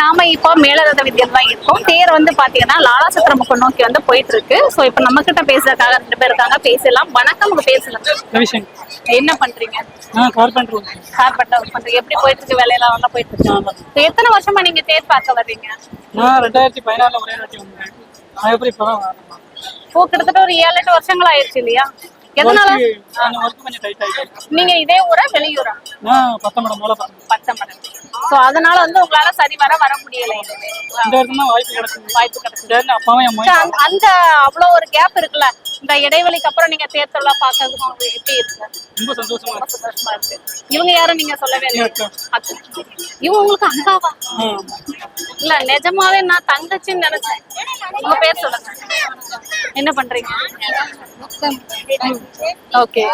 நாம இப்போ மேலரத வித்தியில் தான் இருக்கோம். தேர் வந்து பாத்தீங்கன்னா லாலாசத்திரமுக்கு நோக்கி வந்து போயிட்டு இருக்கு சோ இப்போ நம்ம கிட்ட பேசுறதுக்காக ரெண்டு பேர் இருக்காங்க. பேசலாம். வணக்கம் உங்க பேசலாம் என்ன பண்றீங்க? கார்பெண்டர் கார்பெண்டர் ஒர்க் பண்றீங்க. எப்படி போயிட்டு இருக்கு வேலையெல்லாம்? ஒண்ணா போயிட்டு இருக்கு So, எத்தனை வருஷமா நீங்க தேர் பார்க்க வர்றீங்க? நான் ரெண்டாயிரத்தி பதினாலில் ஒரே வாட்டி வந்தேன். நான் எப்படி இப்போ கிட்டத்தட்ட ஒரு ஏழு எட்டு வருஷங்கள் ஆயிடுச்சு இல்லையா? எதனால? நீங்க இதே ஊரா வெளியூரா? பத்தமடம் சோ அதனால வந்து உங்களால சரி வர வர முடியல. வாய்ப்பு கிடைச்சது வாய்ப்பு கிடைச்சது அந்த அவ்வளவு ஒரு கேப் இருக்குல்ல? இந்த இடைவெளிக்கு அப்புறம் நீங்க தேர்தலா பாக்குறதுக்கு உங்களுக்கு எப்படி இருக்கு? ரொம்ப சந்தோஷமா ரொம்ப இருக்கு. சந்தோஷமா இருக்கு. இவங்க யாரும் நீங்க சொல்லவே இல்லை. இவங்க உங்களுக்கு அக்காவா? ஆ. இல்ல நிஜமாவே நான் தங்கச்சின்னு நினைச்சேன். உங்க பேர் சொல்லுங்க. என்ன பண்றீங்க? ஓகே.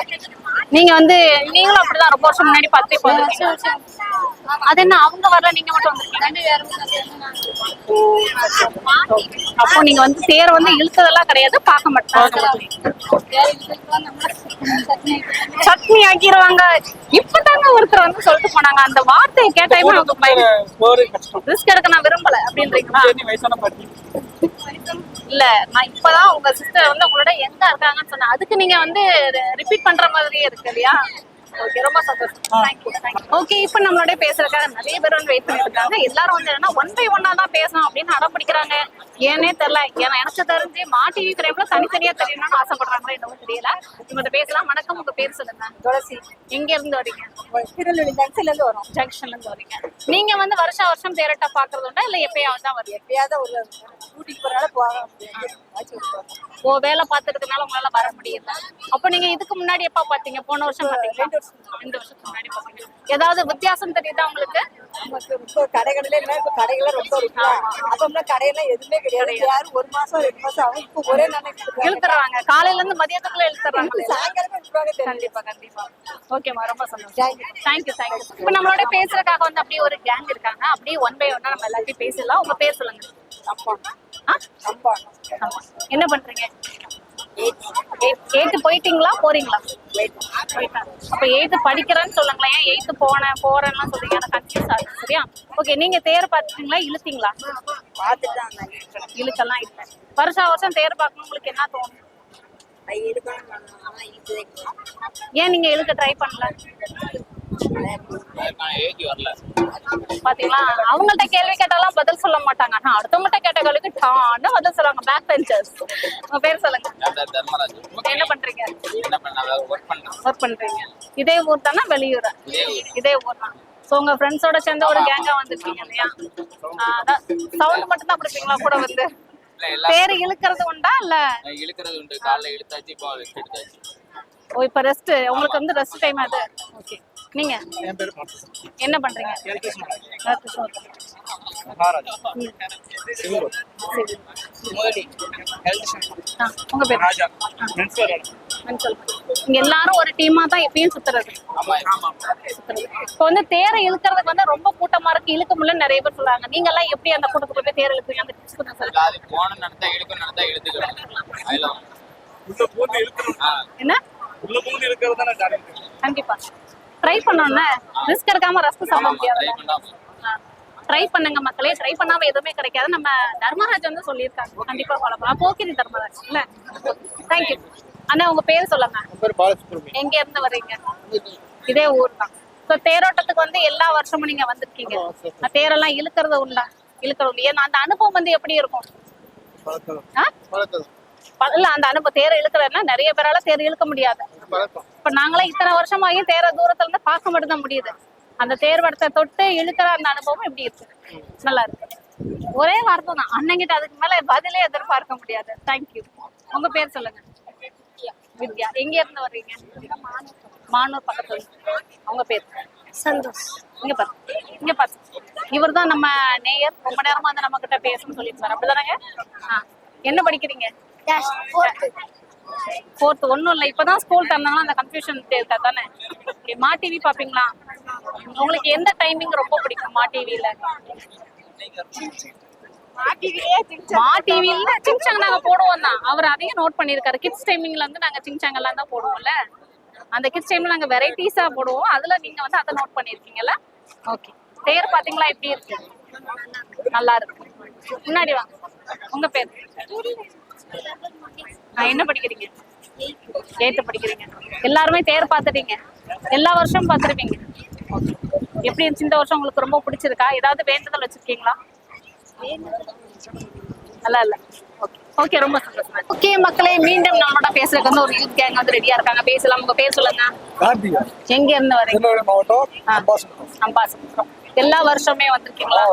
நீங்க வந்து நீங்களும் அப்படிதான் ரொம்ப வருஷம் முன்னாடி பார்த்து போயிருக்கீங்க அது என்ன அவங்க வரல நீங்க மட்டும் வந்திருக்கீங்க அப்போ நீங்க வந்து தேரை வந்து இழுத்ததெல்லாம் கிடையாது பார்க்க மாட்டாங்க. சட்னி ஆக்கிடுவாங்க. இப்பதாங்க ஒருத்தர் வந்து சொல்லிட்டு போனாங்க. அந்த வார்த்தையை கேட்டாயுமே அவங்க பயம். ரிஸ்க் எடுக்க நான் விரும்பல அப்படின்றீங்களா? இல்ல நான் இப்பதான் உங்க சிஸ்டர் வந்து உங்களோட எங்க இருக்காங்கன்னு சொன்னேன். அதுக்கு நீங்க வந்து ரிப்பீட் பண்ற மாதிரியே இருக்கு இல்லையா? ஓகே ரொம்ப சந்தோஷம். ஓகே இப்போ நம்மளோட பேசுறதுக்காக நிறைய பேர் வந்து வெயிட் பண்ணிட்டு இருக்காங்க எல்லாரும் வந்து என்னன்னா ஒன் பை ஒன்னா தான் பேசணும் அப்படின்னு அடம் பிடிக்கிறாங்க. ஏனே தெரியல. ஏன்னா எனக்கு தெரிஞ்சு மா டிவி கிரைம்ல தனித்தனியா தெரியணும்னு ஆசைப்படுறாங்களோ என்னவோ தெரியல. இவங்க பேசலாம். வணக்கம். உங்க பேர் சொல்லுங்க. துளசி. எங்க இருந்து வரீங்க? திருநெல்வேலி ஜங்ஷன்ல இருந்து வரும். ஜங்ஷன்ல இருந்து வரீங்க. நீங்க வந்து வருஷம் வருஷம் தேரட்டா பாக்குறது உண்டா? இல்ல எப்பயாவது தான் வரீங்க எப்பயாவது ஒரு ஊட்டிக்கு போறனால போவாங்க ஓ வேலை பார்த்துக்கிறதுனால உங்களால வர முடியல. அப்போ நீங்க இதுக்கு முன்னாடி எப்ப பாத்தீங்க போன வருஷம் பாத்தீங்களா ரெண்டு வருஷத்துக்கு முன்னாடி பாத்தீங்க ஏதாவது வித்தியாசம் தெரியுதா உங்களுக்கு? இப்போ கடைகளில என்ன இப்போ கடைகள்லாம் ரொம்ப இருக்குல்ல. அப்பம்லாம் கடையெல்லாம் எதுவுமே கிடையாது. யாரும் ஒரு மாசம் ரெண்டு மாசம் அவங்க ஒரே நாளைக்கு இழுத்துறாங்க. காலையில இருந்து மதியத்துக்குள்ள இழுத்துறாங்க. சாயங்காலமே தெரியும் கண்டிப்பா கண்டிப்பா. ஓகேமா ரொம்ப சந்தோஷம். தேங்க்யூ தேங்க்யூ இப்போ நம்மளோட பேசுறதுக்காக வந்து அப்படியே ஒரு கேங் இருக்காங்க. அப்படியே ஒன் பை ஒன்னா நம்ம எல்லாத்தையும் பேசலாம் உங்க பேர் சொல்லுங்க. என்ன பண்றீங்க? எயித்து போயிட்டீங்களா? போறீங்களா. அப்ப எயித்து படிக்கிறேன்னு சொல்லுங்களேன். ஏன் எயித்து போனேன் போறேன்லாம் சொல்றீங்க. எனக்கு கன்ஃபியூஸ் ஆகுது. சரியா? ஓகே நீங்க தேர் பார்த்துட்டீங்களா? இழுத்தீங்களா? இழுக்கெல்லாம் இல்லை வருஷம் வருஷம் தேர் பார்க்கணும். உங்களுக்கு என்ன தோணும்? ஏன் நீங்க இழுக்க ட்ரை பண்ணல? பாத்தீங்களா? அவங்கள்ட்ட கேள்வி கேட்டாலாம் பதில் சொல்ல மாட்டாங்க. ஆனா அடுத்தவங்கள்ட்ட கேட்ட கேள்விக்கு டான்னு பதில் சொல்லுவாங்க பேக் பெஞ்சர்ஸ் உங்க பேர் சொல்லுங்க. என்ன பண்றீங்க? ஒர்க் பண்றீங்க. இதே ஊர் தானே வெளியூர்? இதே ஊர் தான். ஸோ உங்க ஃப்ரெண்ட்ஸோட சேர்ந்து ஒரு கேங்கா வந்துருக்கீங்க இல்லையா? அதான் சவுண்ட் மட்டும் தான் பிடிப்பீங்களா கூட வந்து. பேர் இழுக்கிறது உண்டா இல்ல? இழுக்கிறது உண்டு. காலைல இழுத்தாச்சு இப்போ ரெஸ்ட் எடுத்தாச்சு ஓ இப்ப ரெஸ்ட் உங்களுக்கு வந்து ரெஸ்ட் டைம் அது. ஓகே நீங்க? என் பேர் என்ன பண்றீங்க? சரி. ஆ, உங்க பேர்? ராஜா. இங்க எல்லாரும் ஒரு டீமா தான் எப்பயும் சுத்துறது. இப்போ வந்து தேரை இழுக்கிறதுக்கு வந்து ரொம்ப கூட்டமா இருக்கு. இழுக்க முடியல நிறைய பேர் சொல்றாங்க. நீங்க எல்லாம் எப்படி அந்த கூட்டத்துக்கு போய் தேர் இழுக்குவீங்க அந்த tips கொஞ்சம் சொல்லுங்க அது போன உள்ள பூந்து இழுக்கணும். ஆ, என்ன? உள்ள பூந்து இழுக்கிறது தானே கண்டிப்பா. ட்ரை பண்ணோம்னா ரிஸ்க் எடுக்காம ரஸ்க் சாப்பிட முடியாது ட்ரை பண்ணா ட்ரை பண்ணுங்க மக்களே ட்ரை பண்ணாம எதுவுமே கிடைக்காது. நம்ம தர்மராஜ் வந்து சொல்லியிருக்காங்க. கண்டிப்பா ஃபாலோ பண்ணலாம். போக்கிரி தர்மராஜ் இல்ல? தேங்க்யூ அண்ணா உங்க பேர் சொல்லுங்க. எங்க இருந்து வர்றீங்க? இதே ஊர் தான். ஸோ தேரோட்டத்துக்கு வந்து எல்லா வருஷமும் நீங்க வந்திருக்கீங்க. தேரெல்லாம் இழுக்கிறது உண்டா? இழுக்கிறது ஏன்னா அந்த அனுபவம் வந்து எப்படி இருக்கும்? இல்ல அந்த அனுபவம் தேரை இழுக்கிறதுனா நிறைய பேரால தேர் இழுக்க முடியாது. இப்ப நாங்களாம் இத்தனை வருஷமாயும் தேரை தூரத்துல இருந்து பார்க்க மட்டும் தான் முடியுது. அந்த தேர் வடத்தை தொட்டு இழுக்கிற அந்த அனுபவம் எப்படி இருக்கு. நல்லா இருக்கு. ஒரே வார்த்தை தான். அண்ணங்கிட்ட அதுக்கு மேல பதிலே எதிர்பார்க்க முடியாது. தேங்க்யூ உங்க பேர் சொல்லுங்க. வித்யா. எங்க இருந்து வர்றீங்க? மானூர் பக்கத்துல. உங்க பேர்? சந்தோஷ். இங்க பாரு. இங்க பாரு. இவர் தான் நம்ம நேயர். ரொம்ப நேரமா வந்து நம்ம கிட்ட பேசணும்னு சொல்லியிருப்பாரு. அப்படிதானங்க. என்ன படிக்கிறீங்க? ஃபோர்த் ஒன்றும் இல்லை. இப்போதான் ஸ்கூல் திறந்தாங்கன்னா அந்த கன்ஃபியூஷன் இருக்கா தானே? மா டிவி பார்ப்பீங்களா? உங்களுக்கு எந்த டைமிங் ரொம்ப பிடிக்கும் மா டிவியில மா டிவியில சிங்சாங் நாங்க போடுவோம் தான். அவர் அதையும் நோட் பண்ணியிருக்காரு கிட்ஸ் டைமிங்ல வந்து நாங்க சிங்சாங் எல்லாம் தான் போடுவோம்ல. அந்த கிட்ஸ் டைம்ல நாங்க வெரைட்டிஸா போடுவோம். அதுல நீங்க வந்து அதை நோட் பண்ணிருக்கீங்கல்ல? ஓகே தேர் பாத்தீங்களா? எப்படி இருக்கு? நல்லா இருக்கு. முன்னாடி வாங்க. உங்க பேர்? என்ன படிக்கிறீங்க? எயித்து படிக்கிறீங்க. எல்லாருமே தேர் பார்த்துட்டீங்க. எல்லா வருஷமும் பார்த்துருப்பீங்க. எப்படி இருந்துச்சு? இந்த வருஷம் உங்களுக்கு ரொம்ப பிடிச்சிருக்கா? ஏதாவது வேண்டுதல் வச்சிருக்கீங்களா? நல்லா இல்ல. ஓகே ஓகே ரொம்ப சந்தோஷம் ஓகே மக்களே மீண்டும் நம்மளோட பேசுறதுக்கு வந்து ஒரு யூத் கேங் வந்து ரெடியா இருக்காங்க. பேசலாம். உங்க பேர் சொல்லுங்க. எங்க இருந்து வரீங்க? மாவட்டம் எல்லா வருஷமே வந்திருக்கீங்களா?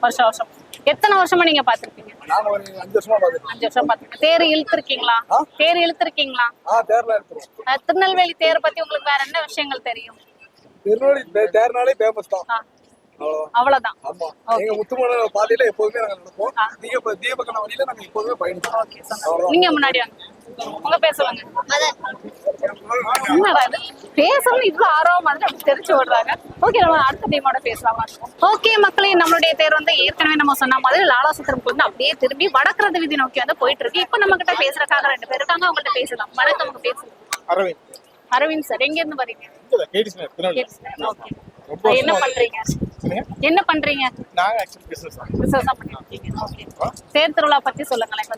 வருஷம் வருஷம். எத்தனை வருஷமா நீங்க பாத்திருக்கீங்க நாங்க ஒரு அஞ்சு வருஷமா பார்த்துருக்கோம் அஞ்சு வருஷம் பாத்துருக்கீங்க தேர் இழுத்திருக்கீங்களா? தேர் இழுத்திருக்கீங்களா? திருநெல்வேலி தேர் பத்தி உங்களுக்கு வேற என்ன விஷயங்கள் தெரியும்? திருநெல்வேலி தேர்னாலே ஃபேமஸ் தான். ஆ, அவ்வளவுதான். எங்க முத்துமலை பாதையில எப்போதுமே நாங்க நடப்போம். தீப தீபகன வழியில நாங்க எப்போதுமே பயணிப்போம். நீங்க முன்னாடி வாங்க. உங்க பேர் சொல்லுங்க. என்னடா பேசணும் இவ்வளவு ஆர்வம் மாதிரி அப்படி தெரிச்சு விடுறாங்க ஓகே நம்ம அடுத்த டீமோட பேசலாமா? ஓகே மக்களே நம்மளுடைய தேர் வந்து ஏற்கனவே நம்ம சொன்ன மாதிரி லாலாசுத்திரம் வந்து அப்படியே திரும்பி வடக்கிறது வீதி நோக்கி வந்து போயிட்டு இருக்கு. இப்போ நம்ம கிட்ட பேசுறதுக்காக ரெண்டு பேர் இருக்காங்க. அவங்கள்ட்ட பேசலாம். வணக்கம் உங்க பேசுங்க அரவிந்த். அரவிந்த் சார் எங்க இருந்து வரீங்க? என்ன பண்றீங்க? என்ன பண்றீங்க? நாங்க ஆக்சுவலி பிசினஸ் தான். பிசினஸ் தான் பண்ணிட்டு இருக்கீங்க. ஓகே தேர் திருவிழா பத்தி சொல்லுங்களேன்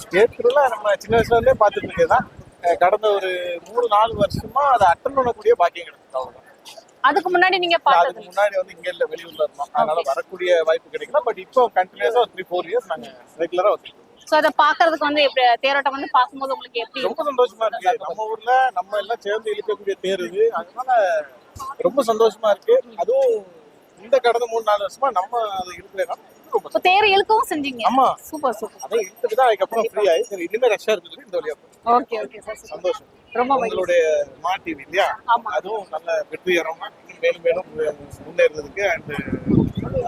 நம்ம சின்ன வயசுல இருந்தே கடந்த ஒரு மூணு நாலு வருஷமா அதை அட்டன் பண்ணக்கூடிய பாக்கியம் கிடைச்சது அவ்வளவுதான். அதுக்கு முன்னாடி நீங்க அதுக்கு முன்னாடி வந்து இங்க இல்ல வெளியூர்ல இருந்தோம். அதனால வரக்கூடிய வாய்ப்பு கிடைக்கல. பட் இப்போ கண்டினியூஸா த்ரீ ஃபோர் இயர்ஸ் நாங்க ரெகுலரா வந்துருக்கோம் சோ அதை பாக்குறதுக்கு வந்து எப்படி தேரோட்டம் வந்து பார்க்கும்போது உங்களுக்கு எப்படி ரொம்ப சந்தோஷமா இருக்கு. நம்ம ஊர்ல நம்ம எல்லாம் சேர்ந்து இழுக்கக்கூடிய தேர் இது. அதனால ரொம்ப சந்தோஷமா இருக்கு. அதுவும் இந்த கடந்த மூணு நாலு வருஷமா நம்ம அதை இழுக்கிறேன்னா ரொம்ப இப்போ தேர் இழுக்கவும் செஞ்சீங்க. ஆமா. Super super. அதை இழுத்துட்டு தான் அதுக்கப்புறம் ஃப்ரீ ஆகி சரி இனிமே ரஷ்ஷா இருக்குது இந்த வழியா. ஓகே ஓகே சார் சந்தோஷம். ரொம்ப உங்களுடைய மா டிவி இல்லையா. அதுவும் நல்ல வெற்றிகரமா மேலும் மேலும் முன்னேறதுக்கு அண்ட்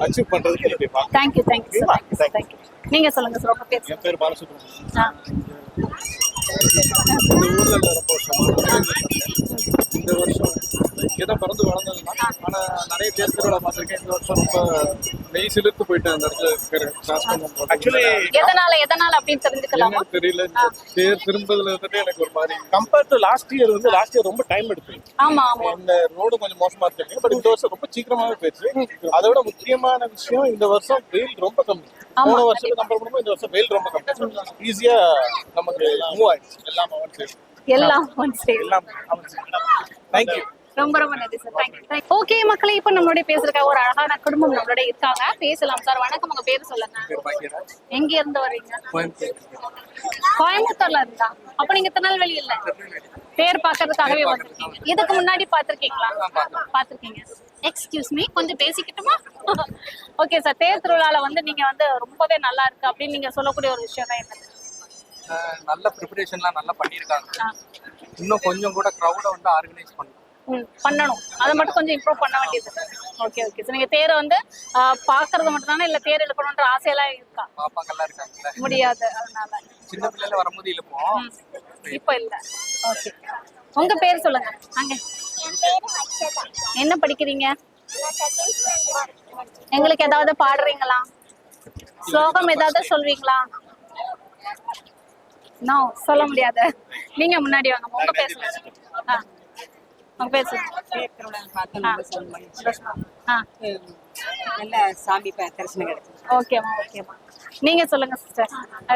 அச்சீவ் பண்றதுக்கு என்னுடைய வாழ்த்து. தேங்க்யூ தேங்க்யூ சார் தேங்க்யூ நீங்க சொல்லுங்க சார் உங்க பேர் என் பேர் பாலசுப்ரமணியன். இந்த ஊர்ல ரொம்ப இந்த வருஷம் இங்கதான் பிறந்து வளர்ந்ததுதான் ஆனா நிறைய தேர் திருவிழா பார்த்திருக்கேன். இந்த வருஷம் ரொம்ப மெய் சிலிர்த்து போயிட்டேன் அந்த இடத்துல கிராஸ் பண்ணும்போது ஆக்சுவலி எதனால எதனால அப்படின்னு தெரிஞ்சுக்கலாமா? தெரியல. தேர் திரும்பதுல இருந்துட்டு எனக்கு ஒரு மாதிரி கம்பேர்ட் டு லாஸ்ட் இயர் வந்து லாஸ்ட் இயர் ரொம்ப டைம் எடுத்து ஆமா ஆமா. இந்த ரோடு கொஞ்சம் மோசமா இருக்கு பட் இந்த வருஷம் ரொம்ப சீக்கிரமாவே போயிடுச்சு. அதை விட முக்கியமான விஷயம் இந்த வருஷம் வெயில் ரொம்ப கம்மி. போன வருஷத்துக்கு கம்பேர் பண்ணும்போது இந்த வருஷம் வெயில் ரொம்ப கம்மி. ஈஸியா நமக்கு மூவ் ஆயிடுச்சு. எல்லாம் அவன் சரி. எல்லாம் ஒன் ரொம்ப ரொம்ப நன்றி சார் தேங்க்யூ ஓகே மக்களே இப்போ நம்மளோட பேசுறதுக்காக ஒரு அழகான குடும்பம் நம்மளோட இருக்காங்க. பேசலாம் சார் வணக்கம். உங்க பேர் சொல்லுங்க. எங்க இருந்து வர்றீங்க? கோயம்புத்தூர்ல இருந்தா? அப்ப நீங்க திருநெல்வேலி இல்ல? தேர் பாக்குறதுக்காகவே வந்திருக்கீங்க. இதுக்கு முன்னாடி பாத்திருக்கீங்களா பாத்திருக்கீங்க எக்ஸ்கியூஸ் மீ கொஞ்சம் பேசிக்கிட்டுமா? ஓகே சார் தேர் திருவிழால வந்து நீங்க வந்து ரொம்பவே நல்லா இருக்கு அப்படின்னு நீங்க சொல்லக்கூடிய ஒரு விஷயம் தான் என்ன நல்ல ப்ரிப்பரேஷன்லாம் நல்லா பண்ணியிருக்காங்க. இன்னும் கொஞ்சம் கூட க்ரௌடை வந்து ஆர்கனைஸ் பண்ணணும். பண்ணணும். அதை மட்டும் கொஞ்சம் இம்ப்ரூவ் பண்ண வேண்டியது ஓகே ஓகே சார் நீங்க தேரை வந்து ஆஹ், பாக்குறது மட்டும் தானே? இல்ல தேர் இழுக்கணும்ன்ற ஆசையெல்லாம் இருக்கா? பாப்பாக்கெல்லாம் இருக்காங்கல்ல. முடியாது அதனால. சின்ன பிள்ளைல வரும்போது இழுப்போம். இப்ப இல்ல. ஓகே உங்க பேர் சொல்லுங்க. அங்க. என்ன படிக்கிறீங்க? எங்களுக்கு ஏதாவது பாடுறீங்களா? ஸ்லோகம் ஏதாவது சொல்வீங்களா? நோ சொல்ல முடியாது. நீங்க முன்னாடி வாங்க. உங்க ஆ. உங்க? ஆ. நல்ல சாமி தரிசனம் கிடைச்சது ஓகேம்மா ஓகேம்மா நீங்க சொல்லுங்க சிஸ்டர்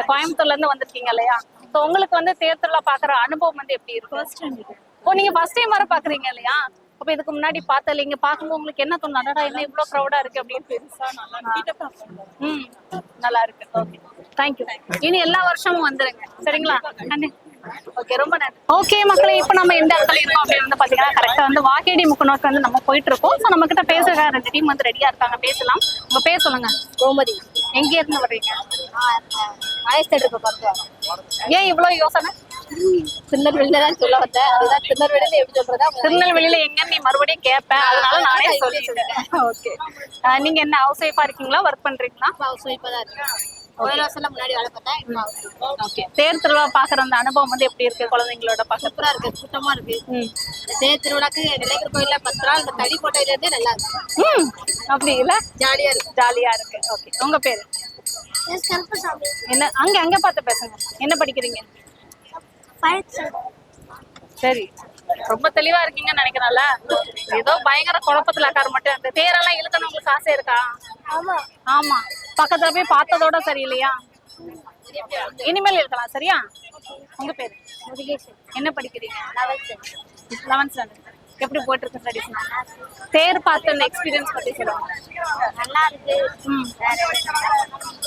கோயம்புத்தூர்ல இருந்து வந்திருக்கீங்க இல்லையா? ஸோ உங்களுக்கு வந்து தேர் திருவிழா பாக்குற அனுபவம் வந்து எப்படி இருக்கு? ஓ நீங்க ஃபர்ஸ்ட் டைம் வர பாக்குறீங்க இல்லையா? அப்ப இதுக்கு முன்னாடி பார்த்தல. இங்க பாக்கும்போது உங்களுக்கு என்ன தோணும் அடடா என்ன இவ்வளவு க்ரௌடா இருக்கு அப்படின்னு. பெருசா நல்லா ம். நல்லா இருக்கு. ஓகே. தேங்க்யூ இனி எல்லா வருஷமும் வந்துருங்க. சரிங்களா? நன்றி. ஓகே ரொம்ப நன்றி. ஓகே மக்களே இப்போ நம்ம எந்த இடத்துல இருக்கோம் அப்படின்னு வந்து பாத்தீங்கன்னா கரெக்டா வந்து வாகேடி முக்கு நோக்கி வந்து நம்ம போயிட்டு இருக்கோம் ஸோ நம்ம கிட்ட பேசுற ரெண்டு டீம் வந்து ரெடியா இருக்காங்க. பேசலாம். உங்க பேர் சொல்லுங்க. கோமதி. எங்க இருந்து வர்றீங்க? பார்த்து ஏன் இவ்வளவு யோசனை? திருநெல்வேலியில தான் சொல்ல வந்தேன். அதுதான் திருநெல்வேலியில எப்படி சொல்றதா திருநெல்வேலியில எங்க நீ மறுபடியும் கேட்பேன் அதனால நானே சொல்லிட்டேன். ஓகே நீங்க என்ன ஹவுஸ் ஒய்ஃபா இருக்கீங்களா? ஒர்க் பண்றீங்களா? ஹவுஸ் ஒய்ஃபா தான் இருக்கு வருஷம் முன்னாடி வேலை பார்த்தேன் இப்போ. ஓகே தேர் திருவிழா பாக்குற அந்த அனுபவம் வந்து எப்படி இருக்கு குழந்தைங்களோட சூப்பரா இருக்கு கூட்டமா இருக்கு. ம். தேர் திருவிழாக்கு நிலைக்கிற கோயில்ல பத்து நாள் இந்த தடி போட்டதுல இருந்தே நல்லா இருக்கு. ம். அப்படி இல்ல? ஜாலியா இருக்கு. ஜாலியா இருக்கு. ஓகே உங்க பேரு? என்ன அங்க அங்க பார்த்து பேசுங்க. என்ன படிக்கிறீங்க? சரி. ரொம்ப தெளிவா இருக்கீங்கன்னு நினைக்கிறேன்ல. ஏதோ பயங்கர குழப்பத்துல இருக்காரு மட்டும். அந்த தேரெல்லாம் இழுக்கணும் உங்களுக்கு ஆசை இருக்கா? ஆமா. ஆமா. பக்கத்துல போய் பார்த்ததோட சரியில்லையா? இனிமேல் இருக்கலாம் சரியா? உங்க பேர்? என்ன படிக்கிறீங்க? லெவன்த் ஸ்டாண்டர்ட் எப்படி போயிட்டு ஸ்டடிஸ் தேர் பார்த்த அந்த எக்ஸ்பீரியன்ஸ் பத்தி சொல்லுவாங்க நல்லா இருக்கு ம்.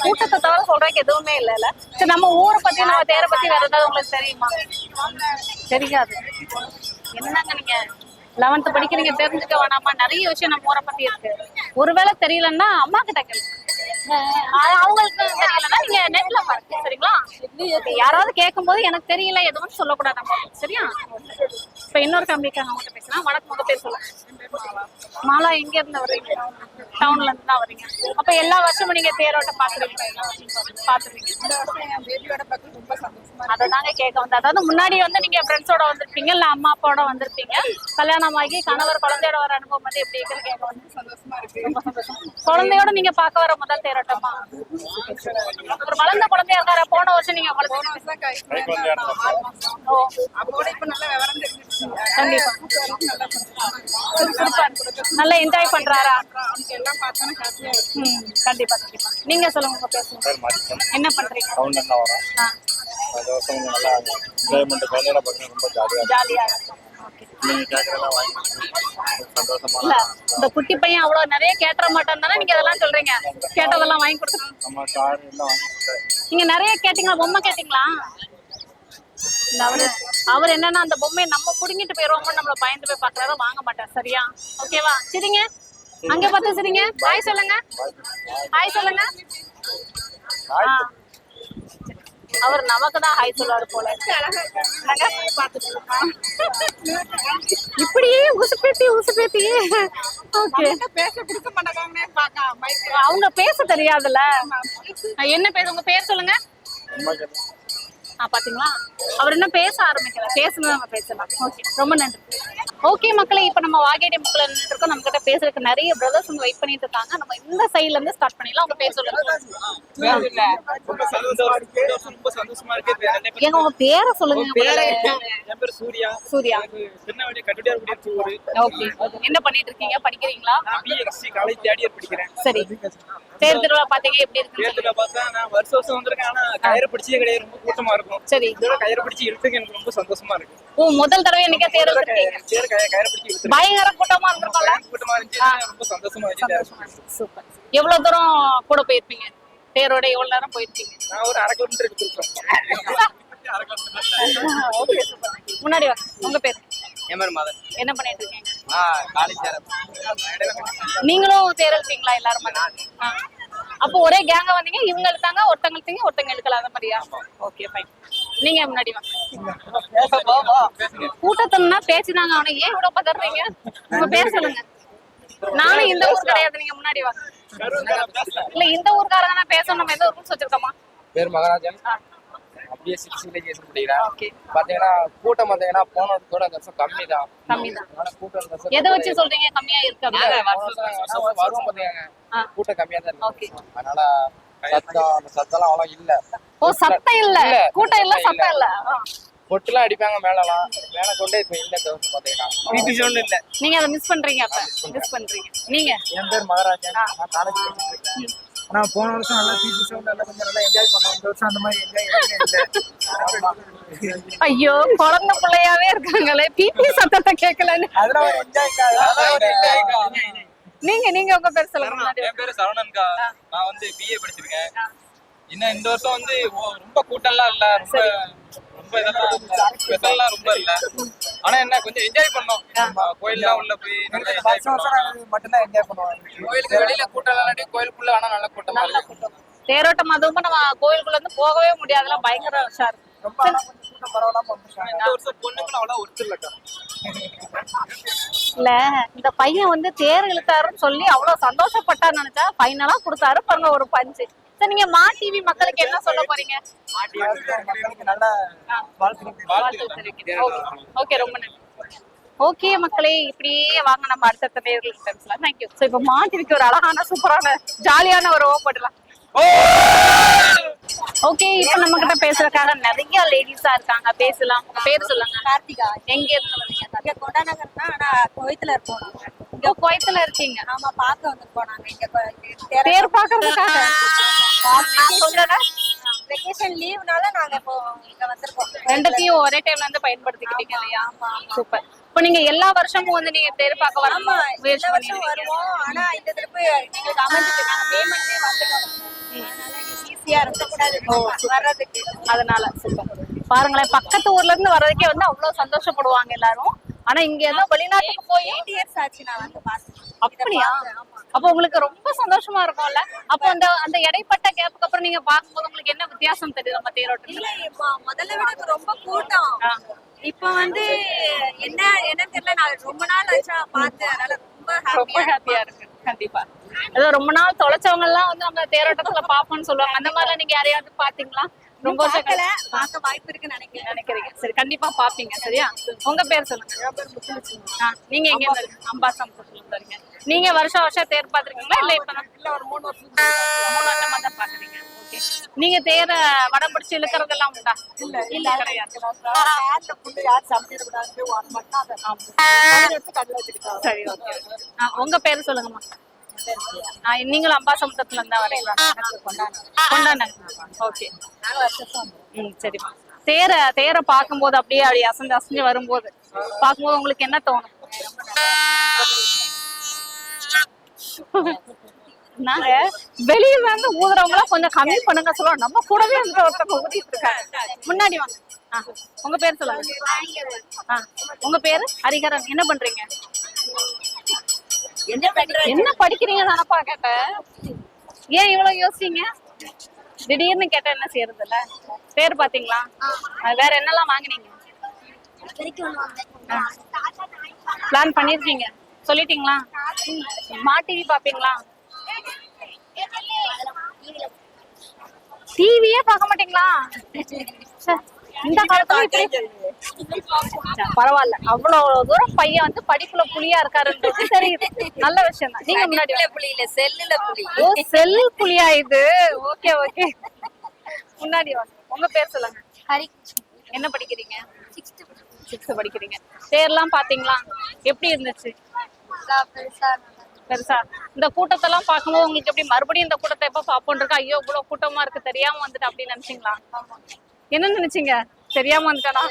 கூட்டத்தை தவிர சொல்றதுக்கு எதுவுமே இல்லைல்ல. சரி நம்ம ஊரை பத்தி நம்ம தேரை பத்தி வேற ஏதாவது உங்களுக்கு தெரியுமா? தெரியாது. என்னங்க நீங்க? லெவன்த் படிக்கிறீங்க தெரிஞ்சுக்க வேணாமா? நிறைய விஷயம் நம்ம ஊரை பத்தி இருக்கு. ஒருவேளை தெரியலன்னா அம்மா கிட்ட கேள்வி அவங்களுக்கு தெரியலன்னா நீங்க நெட்ல பாருங்க சரிங்களா? யாராவது கேட்கும்போது எனக்கு தெரியல எதுவும் சொல்லக்கூடாது சரியா? இப்ப இன்னொரு கம்பெனிக்காக அவங்க பேசலாம் வணக்கம் உங்க பேர் சொல்லுங்க. மாலா எங்க இருந்து வர்றீங்க? டவுன்ல இருந்து தான் வர்றீங்க. அப்ப எல்லா வருஷமும் நீங்க தேரோட்டம் பாத்துருவீங்க. பாத்துருவீங்க பேபியோட பார்க்க ரொம்ப சந்தோஷமா அததாங்க கேட்க வந்து அதாவது முன்னாடி வந்து நீங்க ஃப்ரெண்ட்ஸோட வந்திருப்பீங்க இல்ல அம்மா அப்பாவோட வந்திருப்பீங்க. கல்யாணம் ஆகி கணவர் குழந்தையோட வர அனுபவம் வந்து எப்படி இருக்குன்னு கேட்க வந்து சந்தோஷமா இருக்கு. ரொம்ப சந்தோஷம் குழந்தையோட நீங்க பார்க்க வர முதல் தேரோட்டமா? ஒரு வளர்ந்த குழந்தையா இருக்காரு? போன வருஷம் நீங்க போன வருஷம் கை அப்போட இப்ப நல்ல விவரம் தெரிஞ்சிருச்சு கண்டிப்பா. நல்லா என்ஜாய் பண்றாரா? எல்லாம் ஹாப்பியா ம் கண்டிப்பா கண்டிப்பா. நீங்க சொல்லுங்க உங்க பேசுங்க. என்ன பண்றீங்க? சவுண்ட் தான் வரும். நல்லா என்ஜாய்மெண்ட் ரொம்ப ஜாலியா இந்த குட்டி பையன் அவ்வளவு நிறைய கேட்டுற மாட்டான் தானே நீங்க அதெல்லாம் சொல்றீங்க? கேட்டதெல்லாம் வாங்கி கொடுத்துருங்க. நீங்க நிறைய கேட்டீங்களா? பொம்மை கேட்டீங்களா? அவரு அவர் என்னன்னா அந்த பொம்மையை நம்ம புடுங்கிட்டு போயிருவோமோ நம்மள பயந்து போய் பாக்குறாரு வாங்க மாட்டார் சரியா? ஓகேவா சரிங்க. அங்க பார்த்து சரிங்க. ஹாய் சொல்லுங்க. ஹாய் சொல்லுங்க. ஆ. அவர் நமக்கு தான் ஹாய் சொல்லுவாரு போல? இப்படியே உசுப்பேத்தி உசுப்பேத்தி. ஓகே பேச கொடுக்க மாட்டாங்க அவங்க பேச தெரியாதுல்ல. என்ன பேர் உங்க பேர் சொல்லுங்க. பாத்தீங்களா? அவர் இன்னும் பேச ஆரம்பிக்கல. பேசணும் நம்ம பேசலாம். ஓகே ரொம்ப நன்றி. ஓகே மக்களே இப்போ நம்ம வாகேடி மக்கள் இருக்கோம் நம்ம கிட்ட பேசுறதுக்கு நிறைய பிரதர்ஸ் வந்து வெயிட் பண்ணிட்டு இருக்காங்க. நம்ம இந்த சைடுல இருந்து ஸ்டார்ட் பண்ணிடலாம். அவங்க பேர் சொல்லுங்க. எங்க உங்க பேரை சொல்லுங்க. சூர்யா. சூர்யா. ஓகே. என்ன பண்ணிட்டு இருக்கீங்க? படிக்கிறீங்களா? காலேஜ் தேர்ட் இயர் படிக்கிறேன். சரி. தேர் திருவிழா பாத்தீங்க எப்படி இருக்கு தேர்தல பார்த்தா நான் வருஷம் வருஷம் வந்திருக்கேன். ஆனா கயிறு பிடிச்சே கிடையாது. ரொம்ப கூட்டமா இருக்கும். சரி. இதோட கயிறு பிடிச்சி இழுத்துக்கு எனக்கு ரொம்ப சந்தோஷமா இருக்கு. ஓ முதல் தடவை என்னைக்கே தேர் தேர் கயிறு பிடிச்சி பயங்கர கூட்டமா இருந்திருக்கோம்ல சூப்பர். எவ்வளவு தூரம் கூட போயிருப்பீங்க? தேரோட எவ்வளவு நேரம் போயிருப்பீங்க நான் ஒரு அரை கிலோமீட்டர். முன்னாடி வாங்க. உங்க பேர்? என்ன பண்ணிட்டு இருக்கீங்க? ஆ காலேஜ் சேர நீங்களும் தேர் இழுத்தீங்களா எல்லாரும். அப்போ ஒரே கேங்கா வந்தீங்க. இவங்க இழுத்தாங்க ஒருத்தங்க இழுத்தீங்க ஒருத்தங்க இழுக்கல அந்த மாதிரியா ஓகே ஃபைன் நீங்க முன்னாடி வாங்க கூட்டத்துனா பேசினாங்க அவனை ஏன் இவ்வளவு பதறீங்க உங்க பேர் சொல்லுங்க நானும் இந்த ஊர் கிடையாது நீங்க முன்னாடி வாங்க இல்ல இந்த ஊர்க்காரங்க தான் பேசணும் நம்ம எந்த ரூல்ஸ் வச்சிருக்கோமா பேர் மகராஜன் ஆ. அப்படியே சிக்ஸ் வில்லேஜ் முடிக்கிறேன் ஓகே பாத்தீங்கன்னா கூட்டம் பாத்தீங்கன்னா போன வருஷத்தோட இந்த வருஷம் கம்மி தான் கம்மி தான் அதனால கூட்டம் இந்த வருஷம் எதை வச்சு சொல்றீங்க கம்மியா இருக்கு வருஷம் பாத்தீங்க. கூட்டம் கம்மியா தான் Okay. இருக்கு அதனால சத்தம் சத்தம்லாம் அவ்வளவு இல்ல. ஓ சத்தம் இல்ல. கூட்டம் இல்ல சத்தம் இல்ல. பொட்டுலாம் அடிப்பாங்க மேலலாம். மேல கொண்டே இப்ப இல்ல வருஷம் பாத்தீங்கன்னா. பிபி சவுண்ட் இல்ல. நீங்க அதை மிஸ் பண்றீங்க அப்ப. மிஸ் பண்றீங்க. நீங்க? என் பேர் மகராஜன். நான் காலேஜ் படிச்சிருக்கேன் ஆனா போன வருஷம் நல்லா பிபி சவுண்ட் எல்லாம் கொஞ்சம் நல்லா என்ஜாய் பண்ணோம். இந்த வருஷம் அந்த மாதிரி என்ஜாய் இல்ல. ஐயோ குழந்தை பிள்ளையாவே இருக்காங்களே. பிபி சத்தத்தை கேட்கலன்னு அதெல்லாம் ஒரு என்ஜாய் நீங்க நீங்க உங்க பேர் சொல்லுங்க. என் பேரு சரவணன்கா. நான் வந்து பிஏ படிச்சிருக்கேன். இன்னும் இந்த வருஷம் வந்து ரொம்ப கூட்டம்லாம் இல்ல. ரொம்ப ரொம்ப இதெல்லாம் ஸ்பெஷல்லாம் ரொம்ப இல்ல. ஆனா என்ன கொஞ்சம் என்ஜாய் பண்ணோம். கோயில்லாம் உள்ள போய் நல்லா என்ஜாய் வருஷம் பண்ணோம். வருஷம் மட்டும்தான் என்ஜாய் பண்ணுவாங்க கோயிலுக்கு வெளியில கூட்டம் இல்லாட்டி கோயிலுக்குள்ள ஆனா நல்ல கூட்டமா நல்ல இருக்கு கூட்டம். தேரோட்டம் அதுவும் நம்ம கோயிலுக்குள்ள இருந்து போகவே முடியாதுல பயங்கர உஷார் ரொம்ப ஆனா கொஞ்சம் கூட்டம் பரவாயில்லாம வந்துருக்காங்க இந்த வருஷம் பொண்ணுங்களும் அவ்வளவு ஒருத்தர் இல்லக்கா. இல்ல இந்த பையன் வந்து தேர் இழுத்தாருன்னு சொல்லி அவ்வளவு சந்தோஷப்பட்டான்னு நினைச்சா ஃபைனலா கொடுத்தாரு. பாருங்க ஒரு பஞ்சு சரி நீங்க மா டிவி மக்களுக்கு என்ன சொல்ல போறீங்க? ஓகே ரொம்ப நன்றி. ஓகே மக்களே இப்படியே வாங்க நம்ம அடுத்தடுத்த நேர்களுக்கு பேசலாம். தேங்க்யூ ஸோ இப்போ மா டிவிக்கு ஒரு அழகான சூப்பரான ஜாலியான ஒரு ஓ! போடலாம் ஓகே இப்போ நம்ம கிட்ட பேசுறதுக்காக நிறைய லேடிஸா இருக்காங்க. பேசலாம். உங்க பேர் சொல்லுங்க. கார்த்திகா. எங்க இருந்து வரீங்க இங்க கொண்டா நகர் தான் ஆனா கோயத்துல இருக்கோம். இங்க குவைத்துல இருக்கீங்க. ஆமா பார்க்க வந்திருக்கோம் நாங்க. இங்க பேர் பாக்குறதுக்காக வெக்கேஷன் லீவ்னால நாங்க இப்போ இங்க வந்திருக்கோம். ரெண்டுத்தையும் ஒரே டைம்ல இருந்து பயன்படுத்திக்கிட்டீங்க இல்லையா? சூப்பர் இப்போ நீங்க எல்லா வருஷமும் வந்து நீங்க தேர் பார்க்க வர முயற்சி வருஷம் வருவோம். ஆனா இந்த திருப்பி எங்களுக்கு அமைஞ்சிட்டு நாங்க பேமெண்ட்டே வந்துட்டோம். ஈஸியா இருக்கக்கூடாது. வர்றதுக்கு. அதனால சூப்பர் பாருங்களேன் பக்கத்து ஊர்ல இருந்து வர்றதுக்கே வந்து அவ்வளவு சந்தோஷப்படுவாங்க எல்லாரும். ஆனா இங்க ஏதோ வெளிநாட்டுக்கு போய் எயிட் இயர்ஸ் ஆச்சு நான் வந்து அப்படியா? அப்போ உங்களுக்கு ரொம்ப சந்தோஷமா இருக்கும்ல? அப்போ அந்த அந்த இடைப்பட்ட கேப்புக்கு அப்புறம் நீங்க பார்க்கும்போது உங்களுக்கு என்ன வித்தியாசம் தெரியுது நம்ம தேரோட்டத்துல? முதல்ல விட ரொம்ப கூட்டம். இப்ப வந்து என்ன என்னன்னு தெரியல. நான் ரொம்ப நாள் ஆச்சா பார்த்தேன் அதனால ரொம்ப ஹாப்பியா ஹாப்பியா இருக்கு. கண்டிப்பா. ஏதோ ரொம்ப நாள் தொலைச்சவங்க எல்லாம் வந்து நம்ம தேரோட்டத்துல பாப்போம்னு சொல்லுவாங்க. அந்த மாதிரிலாம் நீங்க யாரையாவது பாத்தீங்களா ரொம்ப பார்க்க வாய்ப்பு இருக்குன்னு நினைக்கிறேன். நினைக்கிறீங்க. சரி கண்டிப்பா பாப்பீங்க சரியா? உங்க பேர் சொல்லுங்க. நீங்க எங்க வரீங்க நீங்க வருஷம் வருஷம் தேர் பாத்துருக்கீங்களா இல்ல இப்ப இல்ல ஒரு மூணு வருஷம் மூணு வருஷமா தான் பாக்குறீங்க நீங்க தேர வடம் பிடிச்சு இழுக்கறதெல்லாம் உண்டா? இல்ல இல்ல. கிடையாது. சரி ஓகே உங்க பேர் சொல்லுங்கம்மா. ஆ, நீங்களும் அம்பாசமுத்திரத்துல இருந்தா வரீங்களா கொண்டாங்க ஓகே. ம் சரிம்மா தேர தேர பார்க்கும்போது அப்படியே அப்படி அசஞ்சு அசஞ்சு வரும்போது பார்க்கும்போது உங்களுக்கு என்ன தோணும்? நாங்க வெளியில இருந்து ஊதுறவங்க எல்லாம் கொஞ்சம் கம்மி பண்ணுங்க சொல்லுவோம் நம்ம கூடவே வந்து ஒருத்தவங்க ஊதிட்டு இருக்காங்க. முன்னாடி வாங்க. உங்க பேர் சொல்லுங்க. உங்க பேரு? ஹரிகரன். என்ன பண்றீங்க? என்ன படிக்கிறீங்க தானப்பா கேட்டேன் ஏன் இவ்வளவு யோசிச்சீங்க திடீர்னு கேட்டா என்ன செய்யறது இல்ல பேர் பாத்தீங்களா வேற என்னெல்லாம் வாங்குனீங்க பிளான் பண்ணிருக்கீங்க சொல்லிட்டீங்களா மா டிவி பாப்பீங்களா டிவியே பார்க்க மாட்டீங்களா இந்த காலத்துல இப்படி பரவாயில்ல. அவ்வளவு தூரம் பையன் வந்து படிப்புல புலியா இருக்காருன்றது தெரியுது. நல்ல விஷயம் தான். நீங்க முன்னாடி. புலி இல்ல செல்லுல புலி. ஓ செல் புலியா இது? Okay okay. முன்னாடி வாங்க உங்க பேர் சொல்லுங்க. ஹரி என்ன படிக்கிறீங்க? சிக்ஸ்த் படிக்கிறீங்க. தேர்லாம் பாத்தீங்களா? எப்படி இருந்துச்சு? பெருசா இந்த கூட்டத்தெல்லாம் பார்க்கும்போது உங்களுக்கு எப்படி மறுபடியும் இந்த கூட்டத்தை எப்ப பாப்போம் இருக்கா ஐயோ இவ்வளவு கூட்டமா இருக்கு தெரியாம வந்துட்டு அப்படின்னு நினைச்சீங்களா? என்ன நினைச்சீங்க? தெரியாம வந்துட்டானா?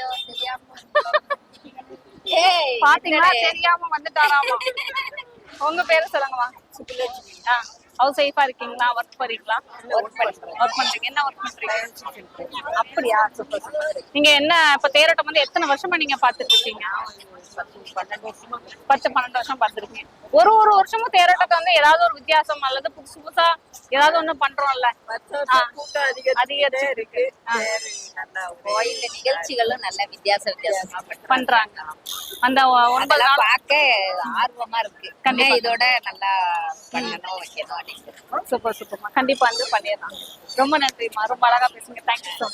பாத்தீங்களா? தெரியாம வந்துட்டாராமா உங்க பேரு சொல்லுங்கம்மா. ஹவுஸ் ஒய்ஃபா இருக்கீங்களா? ஒர்க் போறீங்களா? ஒர்க் ஒர்க் பண்றீங்க. என்ன ஒர்க் பண்றீங்க? அப்படியா? சூப்பர் நீங்க என்ன இப்ப தேரோட்டம் வந்து எத்தனை வருஷமா நீங்க பாத்துட்டு இருக்கீங்க? பத்து பன்னெண்டு வருஷம் பார்த்திருக்கீங்க. ஒரு ஒரு வருஷமும் தேரோட்டத்தை வந்து ஏதாவது ஒரு வித்தியாசம் அல்லது புதுசு புதுசா ஏதாவது ஒண்ணு பண்றோம்ல. அதிகரிச்சு இருக்கு. ஆ. கோயில்ல நிகழ்ச்சிகளும் நல்ல வித்தியாச வித்தியாசமா பண்றாங்க. அந்த ஒன்பது பார்க்க ஆர்வமா இருக்கு. இதோட நல்லா பண்ணணும் வைக்கணும்? சூப்பர் சூப்பர்மா கண்டிப்பா வந்து பண்ணிடலாம். ரொம்ப நன்றிம்மா. ரொம்ப அழகா பேசுங்க தேங்க்யூ ஸோ